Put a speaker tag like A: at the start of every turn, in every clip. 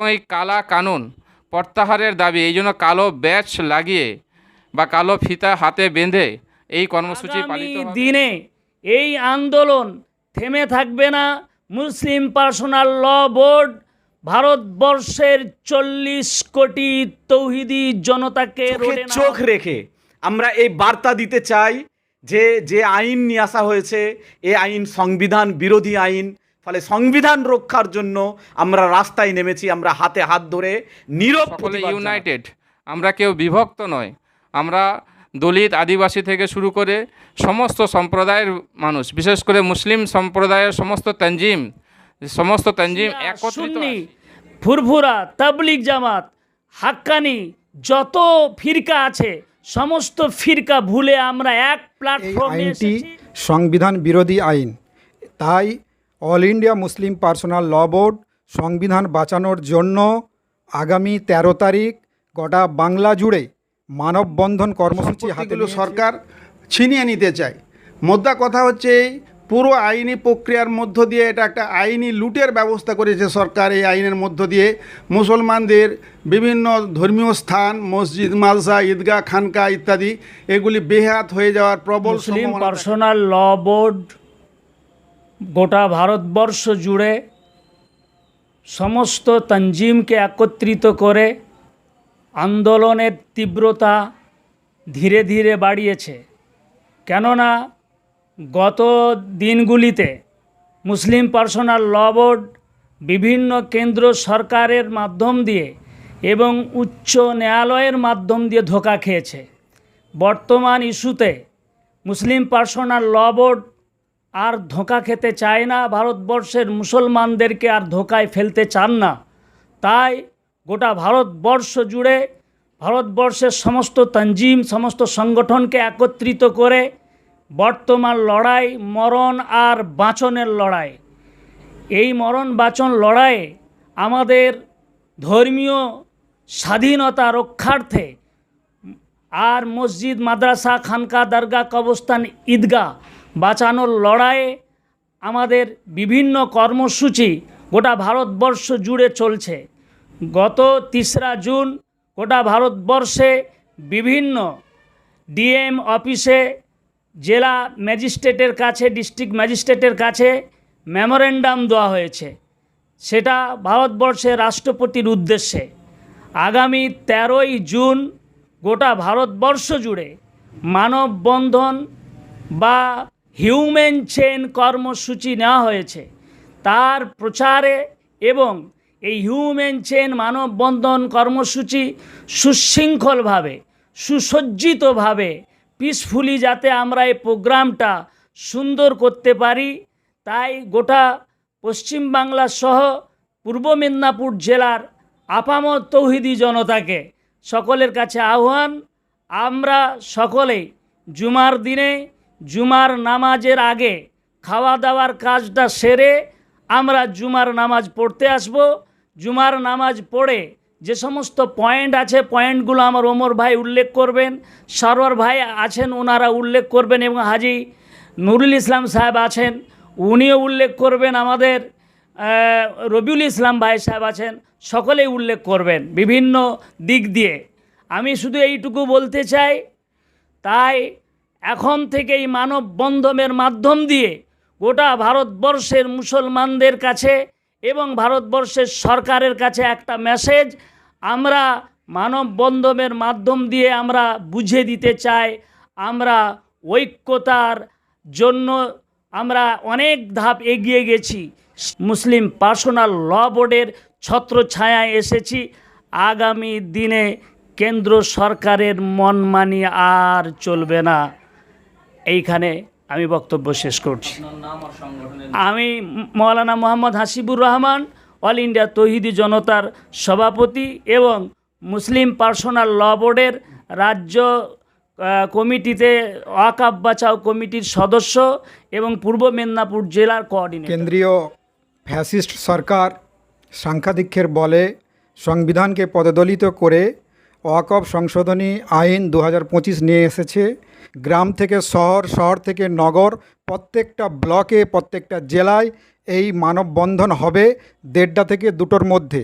A: এবং এই কালা কানুন প্রত্যাহারের দাবি এই জন্য কালো ব্যাচ লাগিয়ে বা কালো ফিতা হাতে বেঁধে এই কর্মসূচি পালিত
B: দিনে এই আন্দোলন থেমে থাকবে না। মুসলিম পার্সোনাল ল বোর্ড ভারতবর্ষের চল্লিশ কোটি তৌহিদি জনতাকে
C: চোখ রেখে আমরা এই বার্তা দিতে চাই যে যে আইন নিয়ে আসা হয়েছে এই আইন সংবিধান বিরোধী আইন ফলে সংবিধান রক্ষার জন্য আমরা রাস্তায় নেমেছি আমরা হাতে হাত ধরে নীরব
A: ইউনাইটেড আমরা কেউ বিভক্ত নয়। আমরা দলিত আদিবাসী থেকে শুরু করে সমস্ত সম্প্রদায়ের মানুষ বিশেষ করে মুসলিম সম্প্রদায়ের সমস্ত তঞ্জিম সমস্ত তঞ্জিম একত্রিত
B: ফুরফুরা তাবলিগ জামাত হাক্কানি যত ফিরকা আছে সমস্ত ফিরকা ভুলে আমরা এক প্ল্যাটফর্মে
D: আইনটি সংবিধান বিরোধী আইন। তাই All India Muslim Personal Law Board সংবিধান বাঁচানোর জন্য আগামী ১৩ তারিখ গোটা বাংলা জুড়ে মানববন্ধন কর্মসূচি হাতে
E: সরকার ছিনিয়ে নিতে চায়। মোদ্দা কথা হচ্ছে পুরো আইনি প্রক্রিয়ার মধ্য দিয়ে এটা একটা আইনি লুটের ব্যবস্থা করেছে সরকার এই আইনের মধ্য দিয়ে। মুসলমানদের বিভিন্ন ধর্মীয় স্থান মসজিদ মালসা ঈদগাহ খানকা ইত্যাদি এগুলি বেহাত হয়ে যাওয়ার প্রবল
B: পার্সোনাল ল বোর্ড গোটা ভারতবর্ষ জুড়ে সমস্ত তঞ্জিমকে একত্রিত করে আন্দোলনের তীব্রতা ধীরে ধীরে বাড়িয়েছে। কেননা গত দিনগুলিতে মুসলিম পার্সোনাল ল বোর্ড বিভিন্ন কেন্দ্র সরকারের মাধ্যম দিয়ে এবং উচ্চ ন্যায়ালয়ের মাধ্যম দিয়ে ধোকা খেয়েছে। বর্তমান ইস্যুতে মুসলিম পার্সোনাল ল বোর্ড আর ধোঁকা খেতে চায় না, ভারতবর্ষের মুসলমানদেরকে আর ধোকায় ফেলতে চান না। তাই গোটা ভারতবর্ষ জুড়ে ভারতবর্ষের সমস্ত তঞ্জিম সমস্ত সংগঠনকে একত্রিত করে বর্তমান লড়াই, মরণ আর বাঁচনের লড়াই। এই মরণ বাঁচন লড়াইয়ে আমাদের ধর্মীয় স্বাধীনতা রক্ষার্থে আর মসজিদ, মাদ্রাসা, খানকা দরগা কবস্থান ঈদগাহ বাঁচানোর লড়াইয়ে আমাদের বিভিন্ন কর্মসূচি গোটা ভারতবর্ষ জুড়ে চলছে। গত তিসরা জুন গোটা ভারতবর্ষে বিভিন্ন ডিএম অফিসে, জেলা ম্যাজিস্ট্রেটের কাছে, ডিস্ট্রিক্ট ম্যাজিস্ট্রেটের কাছে মেমোরেন্ডাম দেওয়া হয়েছে। সেটা ভারতবর্ষের রাষ্ট্রপতির উদ্দেশ্যে। আগামী তেরোই জুন গোটা ভারতবর্ষ জুড়ে মানববন্ধন বা হিউম্যান চেন কর্মসূচি নেওয়া হয়েছে। তার প্রচারে এবং এই হিউম্যান চেন মানববন্ধন কর্মসূচি সুশৃঙ্খলভাবে, সুসজ্জিতভাবে পিসফুলি যাতে আমরা এই প্রোগ্রামটা সুন্দর করতে পারি, তাই গোটা পশ্চিমবাংলা সহ পূর্ব মেদিনীপুর জেলার আপামর তৌহিদি জনতাকে সকলের কাছে আহ্বান, আমরা সকলেই জুমার দিনে জুমার নামাজের আগে খাওয়া দাওয়ার কাজটা সেরে আমরা জুমার নামাজ পড়তে আসব। জুমার নামাজ পড়ে যে সমস্ত পয়েন্ট আছে পয়েন্টগুলো আমার ওমর ভাই উল্লেখ করবেন সরোয়ার ভাই আছেন, ওনারা উল্লেখ করবেন এবং হাজি নুরুল ইসলাম সাহেব আছেন, উনিও উল্লেখ করবেন আমাদের রবিউল ইসলাম ভাই সাহেব আছেন, সকলেই উল্লেখ করবেন বিভিন্ন দিক দিয়ে। আমি শুধু এইটুকু বলতে চাই, তাই এখন থেকেই মানববন্ধনের মাধ্যম দিয়ে গোটা ভারতবর্ষের মুসলমানদের কাছে এবং ভারতবর্ষের সরকারের কাছে একটা মেসেজ আমরা মানববন্ধনের মাধ্যম দিয়ে আমরা বুঝে দিতে চাই। আমরা ঐক্যতার জন্য আমরা অনেক ধাপ এগিয়ে গেছি। মুসলিম পার্সোনাল ল বোর্ডের ছত্রছায়ায় এসেছি। আগামী দিনে কেন্দ্র সরকারের মন মানি আর চলবে না। এইখানে আমি বক্তব্য শেষ করছি। আমি মৌলানা মোহাম্মদ হাসিবুর রহমান অল ইন্ডিয়া তহিদি জনতার সভাপতি এবং মুসলিম পার্সোনাল ল বোর্ডের রাজ্য কমিটিতে ওয়াকাব বাঁচাও কমিটির সদস্য এবং পূর্ব মেদিনীপুর জেলার কোঅর্ডিনেটর
D: কেন্দ্রীয় ফ্যাসিস্ট সরকার সাংখ্যাধিক্ষের বলে সংবিধানকে পদদলিত করে ওয়াকফ সংশোধনী আইন দু হাজার পঁচিশ নিয়ে এসেছে। গ্রাম থেকে শহর শহর থেকে নগর, প্রত্যেকটা ব্লকে, প্রত্যেকটা জেলায় এই মানববন্ধন হবে দেড়টা থেকে দুটোর মধ্যে।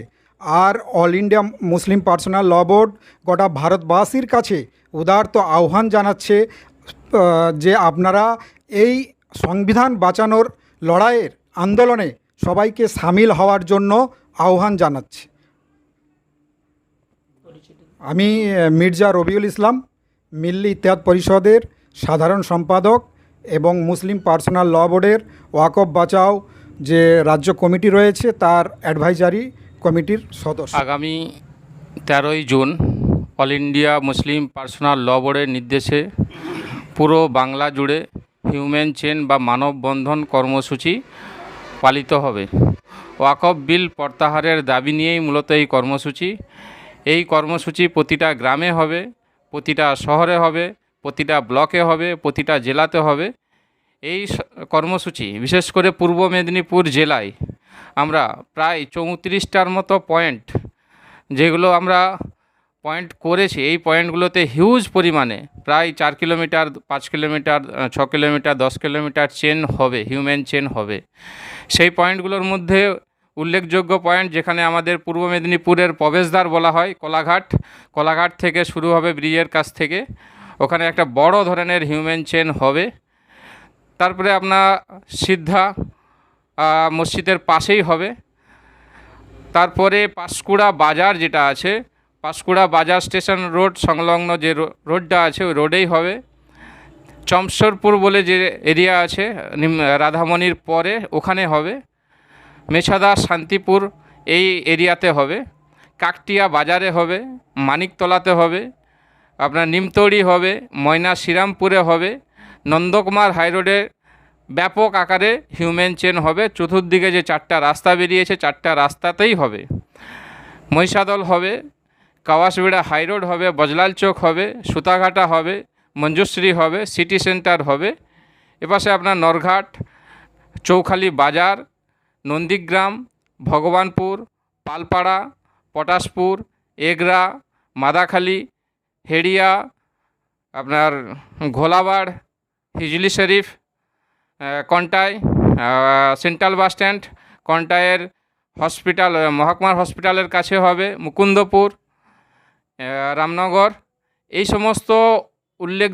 D: আর All India Muslim Personal Law Board গোটা ভারতবাসীর কাছে উদারত আহ্বান জানাচ্ছে যে আপনারা এই সংবিধান বাঁচানোর লড়াইয়ের আন্দোলনে সবাইকে সামিল হওয়ার জন্য আহ্বান জানাচ্ছে। আমি মির্জা রবিউল ইসলাম, মিল্লি ইত্যাদ পরিষদের সাধারণ সম্পাদক এবং মুসলিম পার্সোনাল ল বোর্ডের ওয়াকফ বাঁচাও যে রাজ্য কমিটি রয়েছে, তার অ্যাডভাইজারি কমিটির সদস্য।
A: আগামী তেরোই June All India Muslim Personal Law বোর্ডের নির্দেশে পুরো বাংলা জুড়ে হিউম্যান চেন বা মানববন্ধন কর্মসূচি পালিত হবে। ওয়াকফ বিল প্রত্যাহারের দাবি নিয়েই মূলত এই কর্মসূচি এই কর্মসূচি প্রতিটা গ্রামে হবে, প্রতিটা শহরে হবে, প্রতিটা ব্লকে হবে, প্রতিটা জেলাতে হবে। এই কর্মসূচি, বিশেষ করে পূর্ব মেদিনীপুর জেলায় আমরা প্রায় চৌত্রিশটার মতো পয়েন্ট যেগুলো আমরা পয়েন্ট করেছি, এই পয়েন্টগুলোতে হিউজ পরিমাণে, প্রায় চার কিলোমিটার, পাঁচ কিলোমিটার ছ কিলোমিটার, দশ কিলোমিটার চেন হবে হিউম্যান চেন হবে। সেই পয়েন্টগুলোর মধ্যে উল্লেখযোগ্য পয়েন্ট যেখানে আমাদের পূর্ব মেদিনীপুরের প্রবেশদ্বার বলা হয়, কোলাঘাট। কোলাঘাট থেকে শুরু হবে ব্রিজের কাছ থেকে। ওখানে একটা বড় ধরনের হিউম্যান চেন হবে। তারপরে আপনার সিদ্ধা মসজিদের পাশেই হবে। তারপরে পাঁশকুড়া বাজার যেটা আছে, পাঁশকুড়া বাজার স্টেশন রোড সংলগ্ন যে রোডটা আছে, ওই রোডেই হবে। চমসরপুর বলে যে এরিয়া আছে রাধামণির পরে ওখানে হবে। মেছাদা শান্তিপুর এই এরিয়াতে হবে, কাকটিয়া বাজারে হবে, মানিকতলাতে হবে, আপনার নিমতৌড়ি হবে, ময়না শ্রীরামপুরে হবে, নন্দকুমার হাইরোডে ব্যাপক আকারে হিউম্যান চেন হবে, চতুর্দিকে যে চারটা রাস্তা বেরিয়েছে, চারটা রাস্তাতেই হবে। মহিষাদল হবে, কাওয়াসবেড়া হাইরোড হবে, বজলাল চোক হবে, সুতাঘাটা হবে, মঞ্জুশ্রী হবে, সিটি সেন্টার হবে। এপাশে আপনার নরঘাট, চৌখালি বাজার নন্দীগ্রাম, ভগবানপুর, পালপাড়া, পটাশপুর, এগরা, মাদাখালি, হেড়িয়া, আপনার Gholabar, Hijli Sharif Contai central bus stand, কন্টাইয়ের hospital মহকুমার হসপিটালের কাছে হবে, মুকুন্দপুর রামনগর। এই সমস্ত উল্লেখ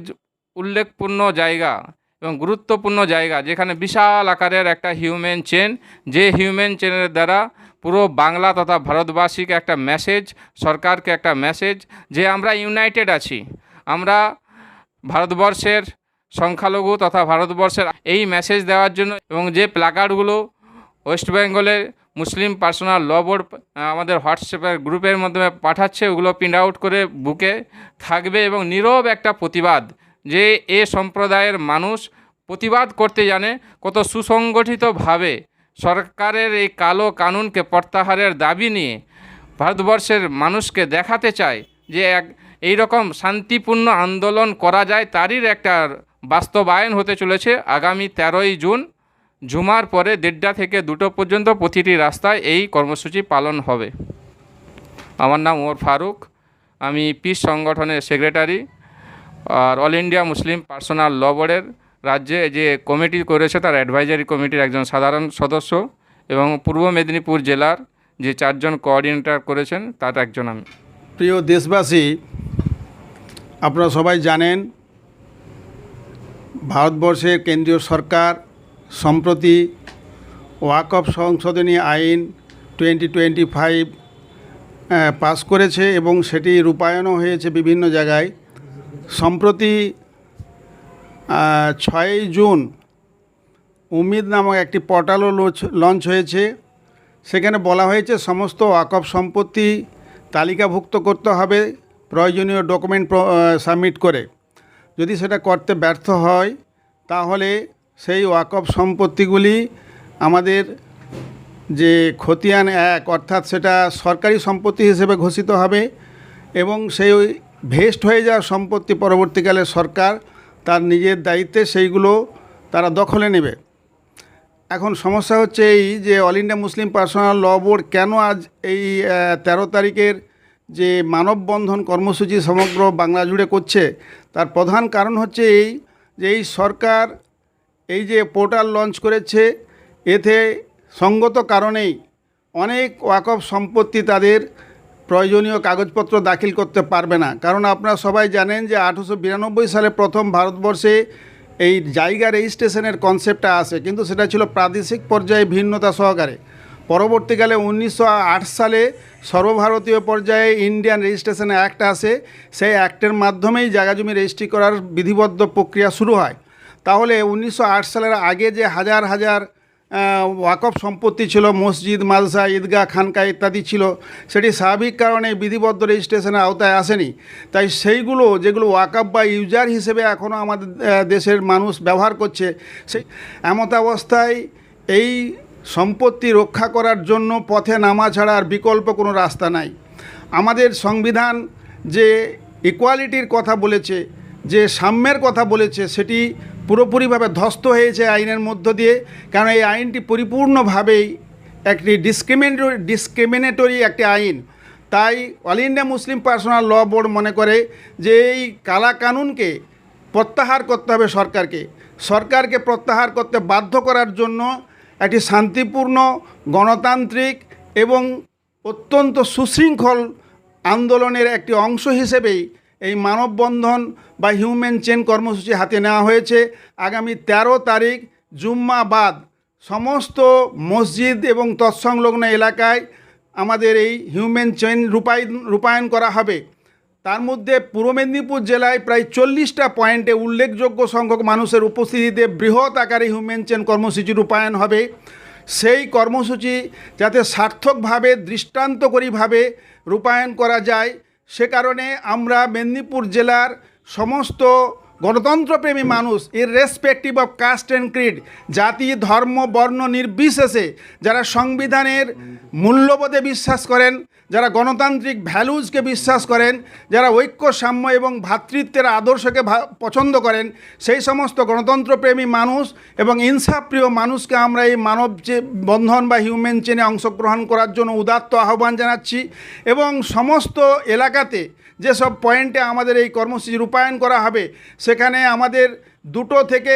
A: উল্লেখপূর্ণ জায়গা এবং গুরুত্বপূর্ণ জায়গা, যেখানে বিশাল আকারের একটা হিউম্যান চেন যে হিউম্যান চেনের দ্বারা পুরো বাংলা তথা ভারতবাসীকে একটা মেসেজ সরকারকে একটা মেসেজ যে আমরা ইউনাইটেড আছি। আমরা ভারতবর্ষের সংখ্যালঘু তথা ভারতবর্ষের এই মেসেজ দেওয়ার জন্য এবং যে প্ল্যাকার্ডগুলো ওয়েস্ট বেঙ্গলের মুসলিম পার্সোনাল ল বোর্ড আমাদের হোয়াটসঅ্যাপের গ্রুপের মাধ্যমে পাঠাচ্ছে, ওগুলো প্রিন্ট আউট করে বুকে থাকবে এবং নীরব একটা প্রতিবাদ যে এ সম্প্রদায়ের মানুষ প্রতিবাদ করতে জানে, কত সুসংগঠিতভাবে সরকারের এই কালো কানুনকে প্রত্যাহারের দাবি নিয়ে ভারতবর্ষের মানুষকে দেখাতে চায় যে এক এই রকম শান্তিপূর্ণ আন্দোলন করা যায় তারই একটা বাস্তবায়ন হতে চলেছে আগামী তেরোই জুন। জুমার পরে দেড়টা থেকে দুটো পর্যন্ত প্রতিটি রাস্তায় এই কর্মসূচি পালন হবে। আমার নাম ওমর ফারুক, আমি পিস সংগঠনের সেক্রেটারি। আর All India Muslim Personal Law বোর্ডের রাজ্যে যে কমিটি করেছে তার অ্যাডভাইজারি কমিটির একজন সাধারণ সদস্য এবং পূর্ব মেদিনীপুর জেলার যে চারজন কোঅর্ডিনেটর করেছেন, তার একজন আমি।
E: প্রিয় দেশবাসী, আপনারা সবাই জানেন ভারতবর্ষের কেন্দ্রীয় সরকার সম্প্রতি ওয়াকফ সংশোধনী আইন টোয়েন্টি টোয়েন্টি ফাইভ পাস করেছে এবং সেটি রূপায়ণও হয়েছে বিভিন্ন জায়গায়। সম্প্রতি ছয়ই জুন উমিদ নামক একটি পোর্টালও লঞ্চ হয়েছে। সেখানে বলা হয়েছে, সমস্ত ওয়াকফ সম্পত্তি তালিকাভুক্ত করতে হবে প্রয়োজনীয় ডকুমেন্ট সাবমিট করে। যদি সেটা করতে ব্যর্থ হয়, তাহলে সেই ওয়াকফ সম্পত্তিগুলি আমাদের যে খতিয়ান এক, অর্থাৎ সেটা সরকারি সম্পত্তি হিসেবে ঘোষিত হবে এবং সেই ভেস্ট হয়ে যাওয়া সম্পত্তি পরবর্তীকালে সরকার তার নিজের দায়িত্বে সেইগুলো তারা দখলে নেবে। এখন সমস্যা হচ্ছে এই যে All India Muslim Personal Law Board কেন আজ এই তেরো তারিখের যে মানববন্ধন কর্মসূচি সমগ্র বাংলা জুড়ে করছে, তার প্রধান কারণ হচ্ছে এই যে এই সরকার এই যে পোর্টাল লঞ্চ করেছে, এতে সঙ্গত কারণেই অনেক ওয়াকফ সম্পত্তি তাদের প্রয়োজনীয় কাগজপত্র দাখিল করতে পারবে না। কারণ আপনারা সবাই জানেন যে আঠেরোশো সালে প্রথম ভারতবর্ষে এই জায়গা রেজিস্ট্রেশনের কনসেপ্টটা আসে কিন্তু সেটা ছিল প্রাদেশিক পর্যায়ে ভিন্নতা সহকারে। পরবর্তীকালে উনিশশো আট সালে সর্বভারতীয় পর্যায়ে ইন্ডিয়ান রেজিস্ট্রেশন অ্যাক্ট আসে। সেই অ্যাক্টের মাধ্যমেই জায়গা জমি রেজিস্ট্রি করার বিধিবদ্ধ প্রক্রিয়া শুরু হয়। তাহলে উনিশশো আট সালের আগে যে হাজার হাজার ওয়াকফ সম্পত্তি ছিল, মসজিদ, মাদ্রাসা, ঈদগাহ খানকা ইত্যাদি ছিল। সেটি স্বাভাবিক কারণে বিধিবদ্ধ রেজিস্ট্রেশনের আওতায় আসেনি। তাই সেইগুলো, যেগুলো ওয়াকফ বা ইউজার হিসেবে এখনও আমাদের দেশের মানুষ ব্যবহার করছে, সেই এমত অবস্থায় এই সম্পত্তি রক্ষা করার জন্য পথে নামা ছাড়া আর বিকল্প কোনো রাস্তা নাই। আমাদের সংবিধান যে ইকুয়ালিটির কথা বলেছে, যে সাম্যের কথা বলেছে, সেটি পুরোপুরিভাবে ধ্বস্ত হয়েছে আইনের মধ্য দিয়ে, কারণ এই আইনটি পরিপূর্ণভাবেই একটি ডিসক্রিমিনেটরি ডিসক্রিমিনেটরি একটি আইন। তাই All India Muslim Personal Law Board মনে করে যে এই কালা কানুনকে প্রত্যাহার করতে হবে সরকারকে। সরকারকে প্রত্যাহার করতে বাধ্য করার জন্য একটি শান্তিপূর্ণ, গণতান্ত্রিক এবং অত্যন্ত সুশৃঙ্খল আন্দোলনের একটি অংশ হিসেবেই এই মানববন্ধন বা হিউম্যান চেন কর্মসূচি হাতে নেওয়া হয়েছে। আগামী ১৩ তারিখ জুম্মাবাদ। সমস্ত মসজিদ এবং তৎসংলগ্ন এলাকায় আমাদের এই হিউম্যান চেন রূপায়ণ রূপায়ণ করা হবে। তার মধ্যে পূর্ব মেদিনীপুর জেলায় প্রায় চল্লিশটা পয়েন্টে উল্লেখযোগ্য সংখ্যক মানুষের উপস্থিতিতে বৃহৎ আকারে হিউম্যান চেন কর্মসূচি রূপায়ণ হবে। সেই কর্মসূচি যাতে সার্থকভাবে, দৃষ্টান্তকরীভাবে রূপায়ণ করা যায় সে কারণে আমরা মেদিনীপুর জেলার সমস্ত গণতন্ত্রপ্রেমী মানুষ এর respective of caste and creed জাতি, ধর্ম, বর্ণ নির্বিশেষে যারা সংবিধানের মূল্যবোধে বিশ্বাস করেন যারা গণতান্ত্রিক ভ্যালুজকে বিশ্বাস করেন, যারা ঐক্য, সাম্য এবং ভ্রাতৃত্বের আদর্শকে পছন্দ করেন, সেই সমস্ত গণতন্ত্রপ্রেমী মানুষ এবং ইনসাফপ্রিয় মানুষকে আমরা এই মানব যে বন্ধন বা হিউম্যান চেনে অংশগ্রহণ করার জন্য উদাত্ত আহ্বান জানাচ্ছি এবং সমস্ত এলাকাতে যেসব পয়েন্টে আমাদের এই কর্মসূচি রূপায়ণ করা হবে, সেখানে আমাদের দুটো থেকে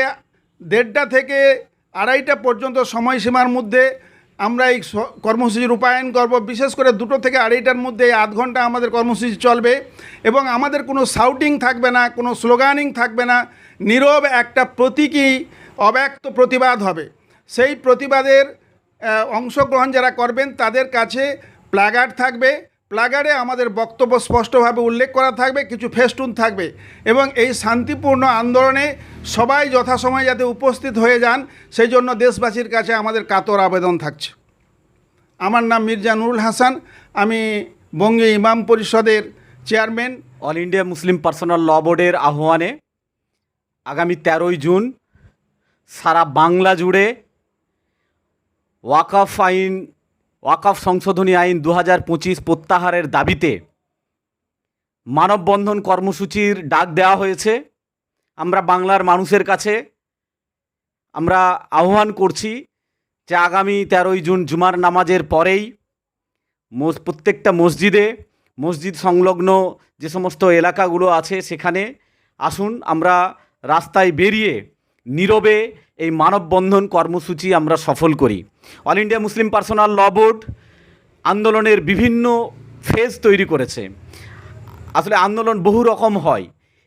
E: দেড়টা থেকে আড়াইটা পর্যন্ত সময়সীমার মধ্যে আমরা এই কর্মসূচি রূপায়ণ করব। বিশেষ করে দুটো থেকে আড়াইটার মধ্যে আধ ঘণ্টা আমাদের কর্মসূচি চলবে এবং আমাদের কোনো সাউটিং থাকবে না, কোনো স্লোগানিং থাকবে না। নীরব একটা প্রতীকী অব্যক্ত প্রতিবাদ হবে। সেই প্রতিবাদের অংশগ্রহণ যারা করবেন তাদের কাছে প্ল্যাগার্ড থাকবে। প্লাগারে আমাদের বক্তব্য স্পষ্টভাবে উল্লেখ করা থাকবে, কিছু ফেস্টুন থাকবে এবং এই শান্তিপূর্ণ আন্দোলনে সবাই যথাসময়ে যাতে উপস্থিত হয়ে যান, সেই জন্য দেশবাসীর কাছে আমাদের কাতর আবেদন থাকছে। আমার নাম মির্জা নুরুল হাসান, আমি বঙ্গে ইমাম পরিষদের chairman.
C: All India Muslim personal law বোর্ডের আহ্বানে আগামী তেরোই জুন সারা বাংলা জুড়ে ওয়াকফ আইন ওয়াকফ সংশোধনী আইন দু হাজার পঁচিশ প্রত্যাহারের দাবিতে মানববন্ধন কর্মসূচির ডাক দেওয়া হয়েছে। আমরা বাংলার মানুষের কাছে আমরা আহ্বান করছি যে আগামী তেরোই জুন জুমার নামাজের পরেই প্রত্যেকটা মসজিদে, মসজিদ সংলগ্ন যে সমস্ত এলাকাগুলো আছে সেখানে আসুন, আমরা রাস্তায় বেরিয়ে নীরবে এই মানববন্ধন কর্মসূচি আমরা সফল করি। All India Muslim personal law board আন্দোলনের বিভিন্ন ফেজ তৈরি করেছে। আসলে আন্দোলন বহু রকম হয়।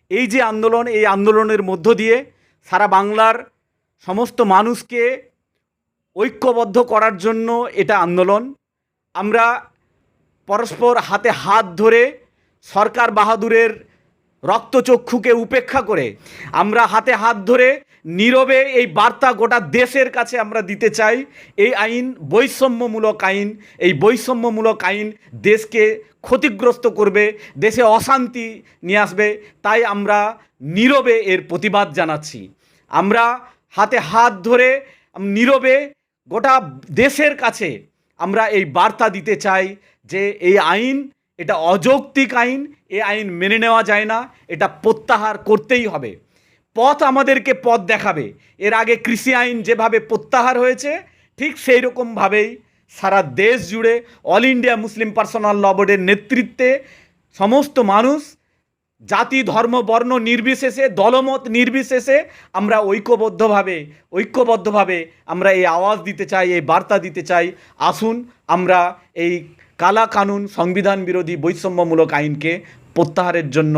C: এই যে আন্দোলন, এই আন্দোলনের মধ্য দিয়ে সারা বাংলার সমস্ত মানুষকে ঐক্যবদ্ধ করার জন্য এটা আন্দোলন। আমরা পরস্পর হাতে হাত ধরে সরকার বাহাদুরের রক্তচক্ষুকে উপেক্ষা করে আমরা হাতে হাত ধরে নীরবে এই বার্তা গোটা দেশের কাছে আমরা দিতে চাই। এই আইন বৈষম্যমূলক আইন, এই বৈষম্যমূলক আইন দেশকে ক্ষতিগ্রস্ত করবে, দেশে অশান্তি নিয়ে আসবে। তাই আমরা নীরবে এর প্রতিবাদ জানাচ্ছি। আমরা হাতে হাত ধরে নীরবে গোটা দেশের কাছে আমরা এই বার্তা দিতে চাই যে এই আইন এটা অযৌক্তিক আইন, এ আইন মেনে নেওয়া যায় না, এটা প্রত্যাহার করতেই হবে। পথ আমাদেরকে পথ দেখাবে। এর আগে কৃষি আইন যেভাবে প্রত্যাহার হয়েছে, ঠিক সেই রকমভাবেই সারা দেশ জুড়ে all India Muslim personal law বোর্ডের নেতৃত্বে সমস্ত মানুষ, জাতি, ধর্ম, বর্ণ নির্বিশেষে, দলমত নির্বিশেষে আমরা ঐক্যবদ্ধভাবে ঐক্যবদ্ধভাবে আমরা এই আওয়াজ দিতে চাই, এই বার্তা দিতে চাই। আসুন আমরা এই কালা কানুন সংবিধান বিরোধী বৈষম্যমূলক আইনকে প্রত্যাহারের জন্য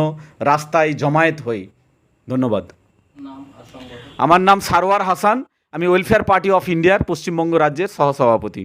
C: রাস্তায় জমায়েত হই ধন্যবাদ। আমার নাম সারোয়ার হাসান আমি ওয়েলফেয়ার পার্টি অফ ইন্ডিয়ার পশ্চিমবঙ্গ রাজ্যের সহসভাপতি।